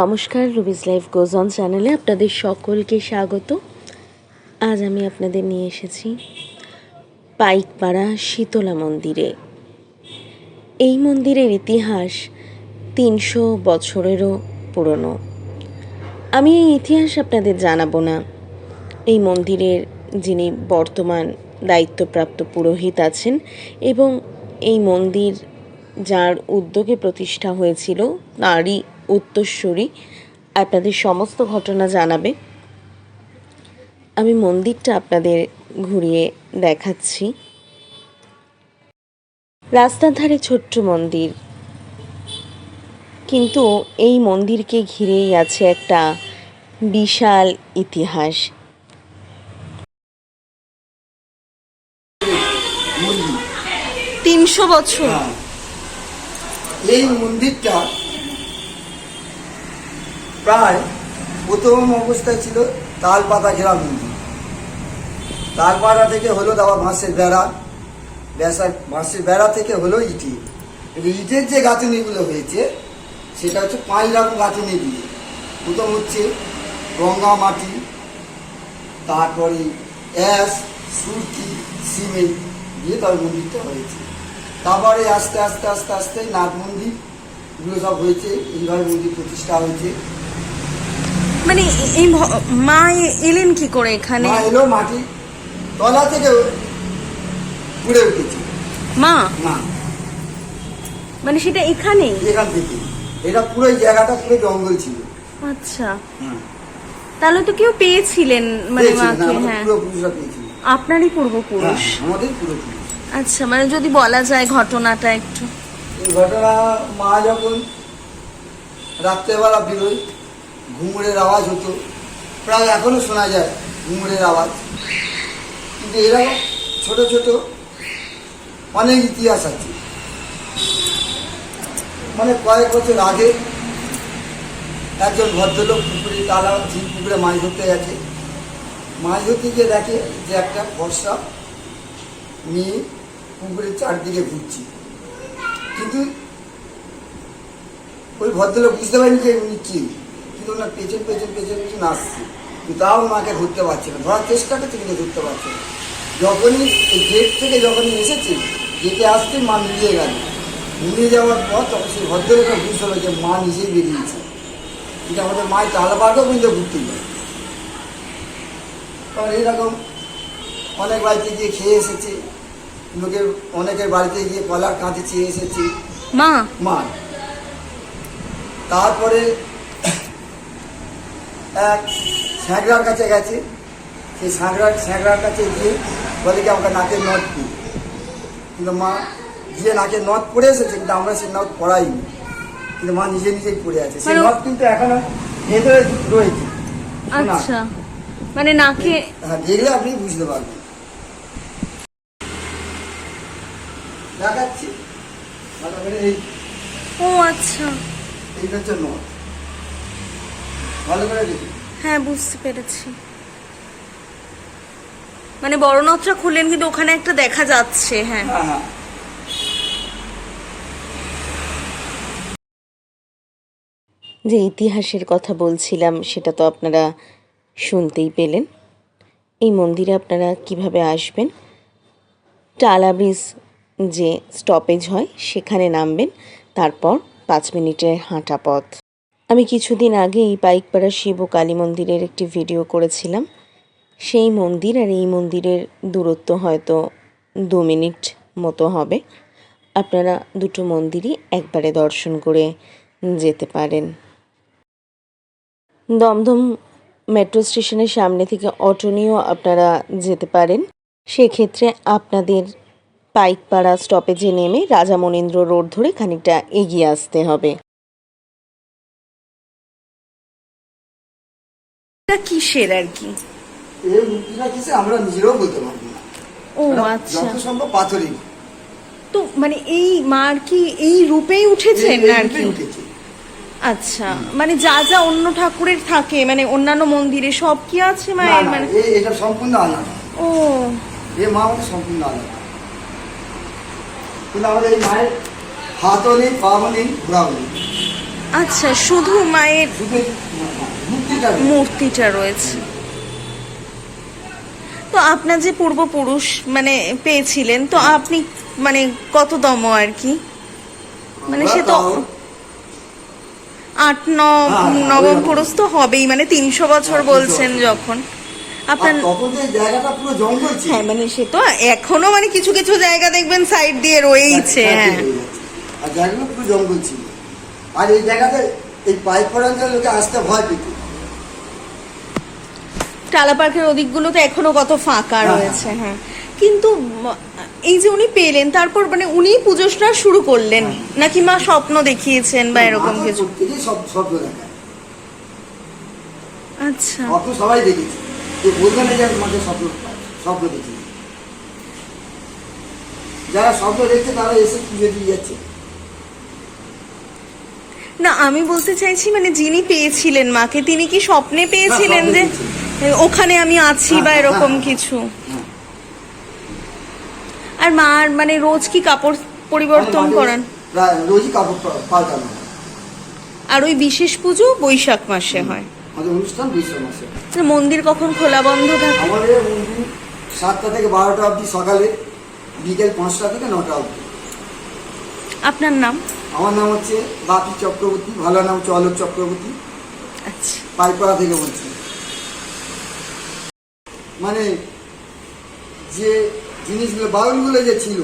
নমস্কার Ruby's life গোজন চ্যানেলে আপনাদের সকলকে স্বাগত। আজ আমি আপনাদের নিয়ে এসেছি পাইকপাড়া শীতলা মন্দিরে। এই মন্দিরের ইতিহাস তিনশো বছরেরও পুরনো। আমি এই ইতিহাস আপনাদের জানাব না। এই মন্দিরের যিনি বর্তমান দায়িত্বপ্রাপ্ত পুরোহিত আছেন এবং এই মন্দির যার উদ্যোগে প্রতিষ্ঠা হয়েছিল তারই উত্তরস্বরী আপনাদের সমস্ত ঘটনা জানাবে। আমি মন্দিরটা আপনাদের ঘুরিয়ে দেখাচ্ছি। রাস্তার ধারে ছোট্ট মন্দির। কিন্তু এই মন্দিরকে ঘিরেই আছে একটা বিশাল ইতিহাস। তিনশো বছর। হ্যাঁ। এই মন্দিরটা প্রায় প্রথম অবস্থায় ছিল তাল পাতা ঘেরা মন্দির তাল পাতা থেকে হলো দাবা বাঁশের বেড়া, বেসা বাঁশের বেড়া থেকে হলো ইটি। ইটের যে গাঁথনিগুলো হয়েছে, সেটা হচ্ছে পাঁচ রকম গাঁথনি দিয়ে। প্রথম হচ্ছে গঙ্গা মাটি, তারপরে অ্যাশ সুরকি, সিমেন্ট দিয়ে তার মন্দিরটা হয়েছে। তারপরে আস্তে আস্তে আস্তে আস্তে নাথ মন্দির, এগুলো সব হয়েছে, এইভাবে মন্দির প্রতিষ্ঠা হয়েছে। মানে এই মা এলেন কি করে এখানে? মা এলো মাটি তলা থেকে উড়ে উঠেছে। মা? না মানে সেটা এখানেই? এখান থেকে। এটা পুরো জায়গাটা পুরো জঙ্গল ছিল। আচ্ছা। তাহলে তো কেউ পেয়েছিলেন মানে মাকে হ্যাঁ। আপনারই হ্যাঁ, পূর্বপুরুষ আমাদের পূর্বপুরুষ আচ্ছা মানে যদি বলা যায় ঘটনাটা একটু। এই ঘটনা মা যখন রাত্রেবেলা বেরোয় ঘুমুরের আওয়াজ হতো। প্রায় এখনও শোনা যায় ঘুমুরের আওয়াজ। কিন্তু এরকম ছোট ছোট, অনেক ইতিহাস আছে। মানে কয়েক বছর আগে একজন ভদ্রলোক পুকুরে তালা ঝিল পুকুরে মাছ ধরতে গেছে। মাছ ধরতে গিয়ে দেখে যে একটা বর্ষা নিয়ে পুকুরের চারদিকে ঘুরছে। কিন্তু ওই ভদ্রলোক বুঝতে পারেনি যে উনি কি। কিন্তু ওনার পেছন পেছন পেছন পেছন আসছে। তাও ওনাকে ধরতে পারছে না। ধরার চেষ্টা করছে কিন্তু ধরতে পারছে না। যখনই গেট থেকে যখনই এসেছে গেটে আসতে মা মিলিয়ে গেল। মিলিয়ে যাওয়ার পর তখন সেই ভদ্রলোকের বুঝতে হলো যে মা নিজেই বেরিয়েছে। কিন্তু আমাদের মায়ের তালবাগও কিন্তু ঘুরতে যায় কারণ এইরকম অনেক বাড়িতে গিয়ে খেয়ে এসেছে। লোকের অনেকের বাড়িতে গিয়ে কলার কাঁধে চেয়ে এসেছে। মা! মার তারপরে এক স্যাঁকড়ার কাছে গেছে। সেই স্যাঁকড়ার স্যাঁকড়ার কাছে গিয়ে বলে কি আমাকে নাকের নথ দিই কিন্তু মা গিয়ে নাকের নথ পড়ে এসেছে কিন্তু আমরা সেই নথ পড়াইনি। কিন্তু মা নিজে নিজেই পড়ে আছে। সেই মানে- নথ কিন্তু এখনও ভেতরে রয়েছে। আচ্ছা। মানে নাকে হ্যাঁ দেখলে আপনি বুঝতে পারবেন। দেখাচ্ছি। এই ও আচ্ছা। এইটা হচ্ছে নথ ভালো করে দেখুন হ্যাঁ বুঝতে পেরেছি। মানে বড় নথটা খুললেন কিন্তু ওখানে একটা দেখা যাচ্ছে হ্যাঁ। হ্যাঁ হ্যাঁ। যে ইতিহাসের কথা বলছিলাম সেটা তো আপনারা শুনতেই পেলেন। এই মন্দিরে আপনারা কীভাবে আসবেন? টালা ব্রিজ যে স্টপেজ হয় সেখানে নামবেন তারপর পাঁচ মিনিটের হাঁটা পথ। আমি কিছুদিন আগে এই পাইকপাড়া শিব ও কালী মন্দিরের একটি ভিডিও করেছিলাম। সেই মন্দির আর এই মন্দিরের দূরত্ব হয়তো দু মিনিট মতো হবে। আপনারা দুটো মন্দিরই একবারে দর্শন করে যেতে পারেন। দমদম মেট্রো স্টেশনের সামনে থেকে অটো নিয়েও আপনারা যেতে পারেন। সেক্ষেত্রে আপনাদের পাইকপাড়া স্টপেজে নেমে রাজা মনীন্দ্র রোড ধরে খানিকটা এগিয়ে আসতে হবে। কিসের আর কি? এই কিসে? আমরা নিজেরাও বলতে পারব না। ও আচ্ছা। যত সম্ভব পাথরই। তো মানে এই মার কি এই রূপেই উঠেছেন আর কি? উঠেছে। আচ্ছা মানে যা যা অন্য ঠাকুরের থাকে মানে অন্যান্য মন্দিরে সব কি আছে মায়ের? মানে এটা সম্পূর্ণ আলাদা। ও। মা আমাদের সম্পূর্ণ আলাদা। কিন্তু আমাদের এই মায়ের হাতও নেই পাও নেই ঘোরাও নেই। আচ্ছা শুধু মায়ের শুধু মূর্তিটা রয়েছে। তো আপনার যে পূর্বপুরুষ মানে পেয়েছিলেন তো আপনি মানে কততম আর কি? মানে সে তো আট ন হ্যাঁ, নবম পুরুষ তো হবেই মানে তিনশো বছর হ্যাঁ, বলছেন যখন। আপনার জায়গাটা পুরো জঙ্গল ছিল। হ্যাঁ মানে সে তো এখনও মানে কিছু কিছু জায়গা দেখবেন সাইড দিয়ে রয়েইছে হ্যাঁ, হ্যাঁ আর জায়গাগুলো পুরো জঙ্গল ছিল। আর এই জায়গাতে এই পাইপ পরাঞ্চল লোকে আসতে ভয় পেত। টালা পার্কের ওদিকগুলো তো এখনও কত ফাঁকা রয়েছে হ্যাঁ। কিন্তু এই যে উনি পেলেন তারপর মানে উনি পুজোটা শুরু করলেন? হ্যাঁ। নাকি মা স্বপ্ন দেখিয়েছেন বা এরকম কিছু? সব স্বপ্ন দেখায় আচ্ছা। অত সবাই দেখেছে। যে বলবে না যে মাঝে স্বপ্ন স্বপ্ন দেখি যারা স্বপ্ন দেখছে তারা এসে পুজো দিয়ে যাচ্ছে। না আমি বলতে চাইছি মানে যিনি পেয়েছিলেন মাকে তিনি কি স্বপ্নে পেয়েছিলেন যে। ওখানে আমি আছি হ্যাঁ, বা হ্যাঁ, এরকম হ্যাঁ। কিছু হ্যাঁ। আর মার মানে রোজ কি কাপড় পরিবর্তন করেন রোজই কাপড় পাল্টানো আর ওই বিশেষ পুজো বৈশাখ মাসে হয়? আমাদের অনুষ্ঠান বৈশাখ মাসে। মানে মন্দির কখন খোলা বন্ধ থাকে? আমাদের মন্দির সাতটা থেকে বারোটা অবধি সকালে বিকেল পাঁচটা থেকে নটা অবধি। আপনার নাম? আমার নাম হচ্ছে বাপি চক্রবর্তী ভালো নাম চলক চক্রবর্তী। আচ্ছা। পাইপাড়া থেকে বলছি। মানে যে জিনিসগুলো বাউলগুলো যে ছিল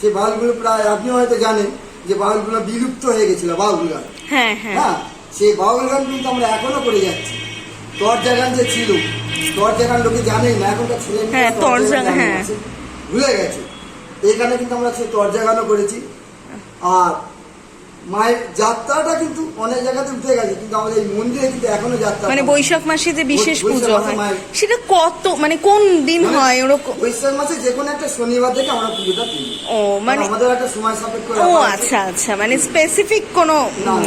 সে বাউলগুলো প্রায় আপনি হয়তো জানেন যে বাউলগুলো বিলুপ্ত হয়ে গেছিল বাউলগুলো। গান হ্যাঁ। হ্যাঁ সেই বাউল গান কিন্তু আমরা এখনও করে যাচ্ছি। তরজা গান যে ছিল তরজা গান লোকে জানে না এখনকার ছেলে হ্যাঁ, হ্যাঁ। ভুলে গেছে। এখানে কিন্তু আমরা সেই তরজা গানও করেছি। আর মায়ের যাত্রাটা কিন্তু অনেক জায়গাতে উঠে গেছে কিন্তু আমাদের এই মন্দিরে কিন্তু এখনও যাত্রা মানে বৈশাখ মাসে যে বিশেষ পুজো হয় সেটা কত মানে কোন দিন মানে হয় ওরকম? বৈশাখ মাসে যে কোনো একটা শনিবার থেকে আমরা পুজোটা তুলি ও মানে আমাদের একটা সময় সাপেক্ষ ও আচ্ছা আচ্ছা মানে স্পেসিফিক কোনো।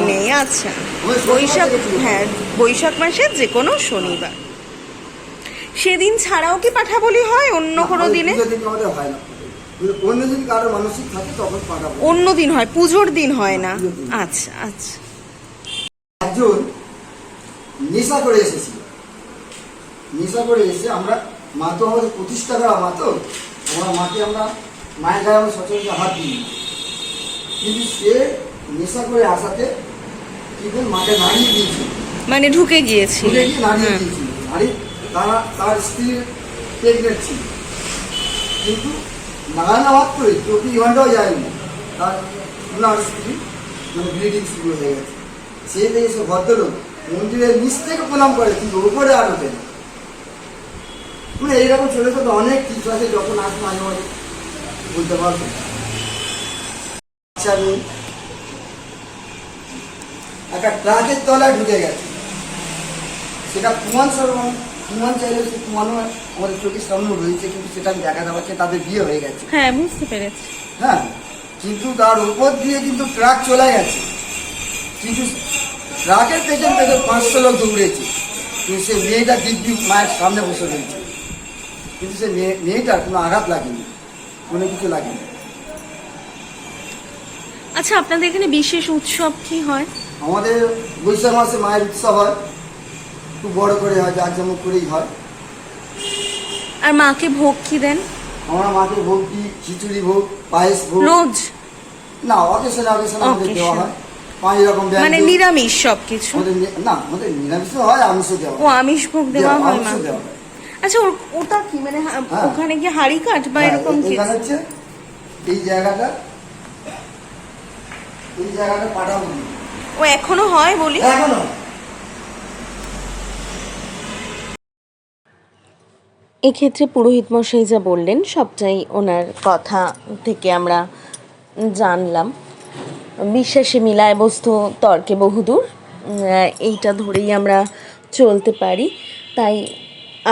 নেই আচ্ছা। বৈশাখ হ্যাঁ বৈশাখ মাসের যে কোনো শনিবার। সেদিন ছাড়াও কি পাঠাবলি হয় অন্য কোনো দিনে? হয় না। অন্য যদি কারও মানসিক থাকে তখন পাঠাবো। অন্য দিন হয় পুজোর দিন হয় না? আচ্ছা আচ্ছা। একজন নেশা করে এসেছিল। নেশা করে এসে আমরা মা তো আমাদের প্রতিষ্ঠা করা মা তো আমরা মাকে আমরা মায়ের গায়ে আমরা সচরাচর হাত দিই। কিন্তু সে নেশা করে আসাতে কিন্তু মাকে নাড়িয়ে দিয়েছিল। মানে ঢুকে গিয়েছিল। খুলে গিয়ে নাড়িয়ে দিয়েছিল। নাড়ি তারা তার স্ত্রী প্রেগনেন্ট ছিল। কিন্তু নাড়ানো মাত্রই চব্বিশ ঘন্টাও যায়নি তার ওনার স্ত্রী মানে ব্লিডিং শুরু হয়ে গেছে। সে দেখে সে ভদ্রলোক, মন্দিরের নিচ থেকে প্রণাম করে, কিন্তু উপরে আর ওঠে না। মানে এইরকম ছোট ছোট অনেক কিছু আছে, যখন আস মাঝে মাঝে বলতে পারব আচ্ছা একটা ট্রাকের তলায় ঢুকে গেছে। সেটা প্রমাণ সরবরাহ প্রমাণ চাইলে সে আমাদের চোখের সামনে রয়েছে কিন্তু সেটা আমি দেখাতে পারছি তাদের বিয়ে হয়ে গেছে। হ্যাঁ বুঝতে পেরেছি। হ্যাঁ কিন্তু তার উপর দিয়ে কিন্তু ট্রাক চলে গেছে। কিন্তু ট্রাকের পেছন পেছন পাঁচশো লোক দৌড়েছে। কিন্তু সে মেয়েটা দিব্যি মায়ের সামনে বসে রয়েছে। কিন্তু সে মেয়ে মেয়েটার কোনো আঘাত লাগেনি কোনো কিছু লাগেনি। আচ্ছা আপনাদের এখানে বিশেষ উৎসব কি হয়? আমাদের বৈশাখ মাসে মায়ের উৎসব হয়। খুব বড় করে হয় জাঁকজমক করেই হয়। আর মাকে ভোগ কি দেন? আমরা মাকে ভোগ দিই খিচুড়ি ভোগ পায়েস ভোগ। রোজ? না অকেশনে অকেশনে আমাদের দেওয়া হয়। পাঁচ রকম মানে নিরামিষ সবকিছু? না আমাদের নিরামিষও হয় আমিষও দেওয়া ও আমিষ ভোগ দেওয়া হয় আচ্ছা ওটা কি মানে হ্যাঁ। ওখানে কি হাড়ি কাঠ বা হ্যাঁ, এরকম কি এখানে হচ্ছে এই জায়গাটা এই জায়গাটা পাঠাবো ও এখনও হয় বলি? এখনও। এক্ষেত্রে পুরোহিত মশাই যা বললেন, সবটাই ওনার কথা থেকে আমরা জানলাম। বিশ্বাসে মিলায় বস্তু, তর্কে বহুদূর এইটা ধরেই আমরা চলতে পারি। তাই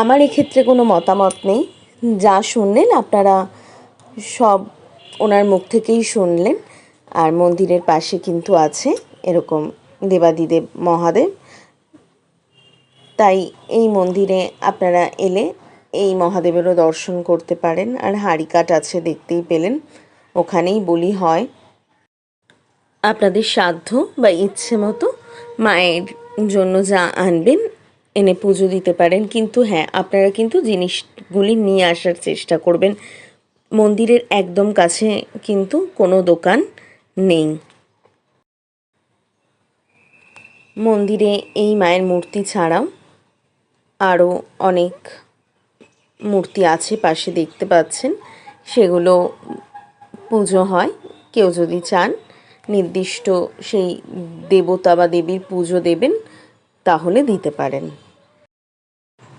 আমার এক্ষেত্রে কোনো মতামত নেই। যা শুনলেন, আপনারা সব ওনার মুখ থেকেই শুনলেন। আর মন্দিরের পাশে কিন্তু আছে এরকম দেবাদিদেব মহাদেব। তাই এই মন্দিরে আপনারা এলে এই মহাদেবেরও দর্শন করতে পারেন। আর হাড়িকাট আছে, দেখতেই পেলেন। ওখানেই বলি হয়, আপনাদের সাধ্য বা ইচ্ছে মতো মায়ের জন্য যা আনবেন, এনে পুজো দিতে পারেন। কিন্তু হ্যাঁ আপনারা কিন্তু জিনিসগুলি নিয়ে আসার চেষ্টা করবেন। মন্দিরের একদম কাছে কিন্তু কোনো দোকান নেই। মন্দিরে এই মায়ের মূর্তি ছাড়াও আরও অনেক মূর্তি আছে পাশে দেখতে পাচ্ছেন। সেগুলো পুজো হয়। কেউ যদি চান নির্দিষ্ট সেই দেবতা বা দেবীর পুজো দেবেন তাহলে দিতে পারেন।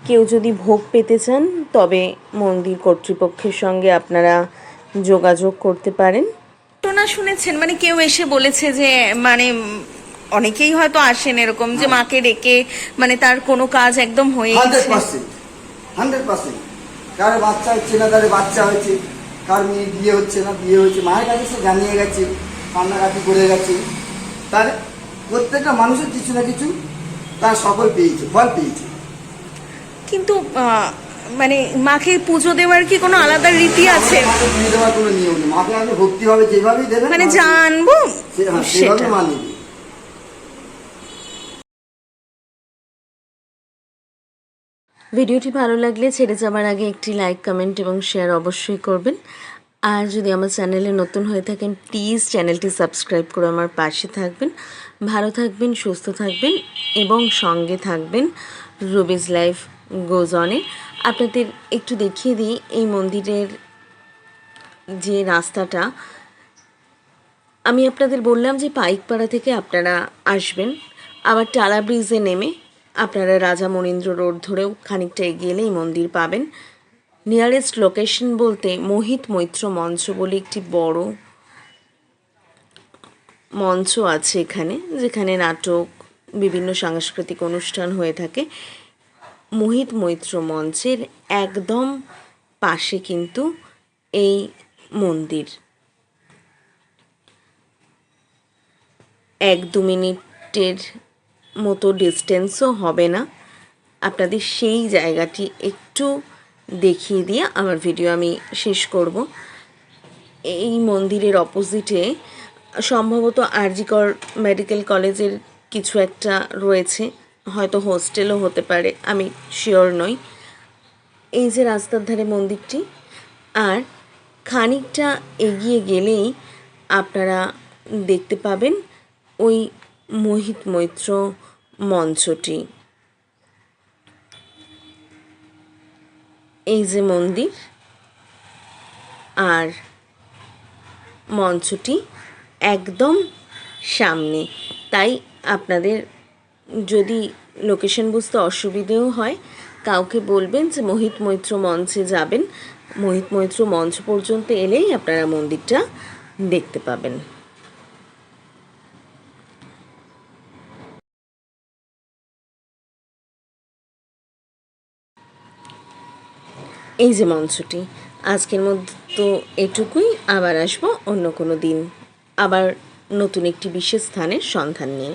কেউ যদি ভোগ পেতে চান তবে মন্দির কর্তৃপক্ষের সঙ্গে আপনারা যোগাযোগ করতে পারেন। ঘটনা শুনেছেন মানে কেউ এসে বলেছে যে মানে অনেকেই হয়তো আসেন এরকম যে মাকে ডেকে মানে তার কোনো কাজ একদম হয়ে গেছে। Hundred percent. কারও বাচ্চা হচ্ছে না তার বাচ্চা হয়েছে কার মেয়ে বিয়ে হচ্ছে না বিয়ে হচ্ছে মায়ের কাছে সে জানিয়ে গেছে কান্নাকাটি করে গেছে। তার প্রত্যেকটা মানুষের কিছু না কিছু তার সফল পেয়েছে ফল পেয়েছে। কিন্তু মানে মাকে পুজো দেওয়ার কি কোনো আলাদা রীতি আছে? দিয়ে দেওয়ার কোনো নিয়ম নেই। মাকে আপনি ভক্তি হবে যেভাবেই দেবেন মানে জানব? হ্যাঁ, সেভাবে সেটা মা নেবে ভিডিওটি ভালো লাগলে ছেড়ে যাবার আগে একটি লাইক কমেন্ট এবং শেয়ার অবশ্যই করবেন। আর যদি আমার চ্যানেলে নতুন হয়ে থাকেন প্লিজ চ্যানেলটি সাবস্ক্রাইব করে আমার পাশে থাকবেন। ভালো থাকবেন, সুস্থ থাকবেন এবং সঙ্গে থাকবেন। রুবিজ লাইফ গোজ অনে আপনাদের একটু দেখিয়ে দিই, এই মন্দিরের যে রাস্তাটা, আমি আপনাদের বললাম যে পাইকপাড়া থেকে আপনারা আসবেন। আবার টালা ব্রিজে নেমে আপনারা রাজা মনীন্দ্র রোড ধরেও খানিকটা এগিয়ে মন্দির পাবেন। নিয়ারেস্ট লোকেশন বলতে মোহিত মৈত্র মঞ্চ বলে একটি বড় মঞ্চ আছে এখানে, যেখানে নাটক, বিভিন্ন সাংস্কৃতিক অনুষ্ঠান হয়ে থাকে। মোহিত মৈত্র মঞ্চের একদম পাশে কিন্তু এই মন্দির। এক দু মিনিটের মতো ডিস্টেন্সও হবে না। আপনাদের সেই জায়গাটি একটু দেখিয়ে দিয়ে আমার ভিডিও আমি শেষ করব। এই মন্দিরের অপোজিটে সম্ভবত আরজিকর মেডিকেল কলেজের কিছু একটা রয়েছে। হয়তো হোস্টেলও হতে পারে, আমি শিওর নই। এই যে রাস্তার ধারে মন্দিরটি, আর খানিকটা এগিয়ে গেলেই আপনারা দেখতে পাবেন ওই মোহিত মৈত্র মঞ্চটি। এই যে মন্দির আর মঞ্চটি একদম সামনে। তাই আপনাদের যদি লোকেশন বুঝতে অসুবিধেও হয়, কাউকে বলবেন যে মোহিত মৈত্র মঞ্চে যাবেন। মোহিত মৈত্র মঞ্চ পর্যন্ত এলেই আপনারা মন্দিরটা দেখতে পাবেন। এই যে মঞ্চটি আজকের মধ্যে তো এটুকুই, আবার আসব অন্য কোনো দিন। আবার নতুন একটি বিশেষ স্থানের সন্ধান নিয়ে।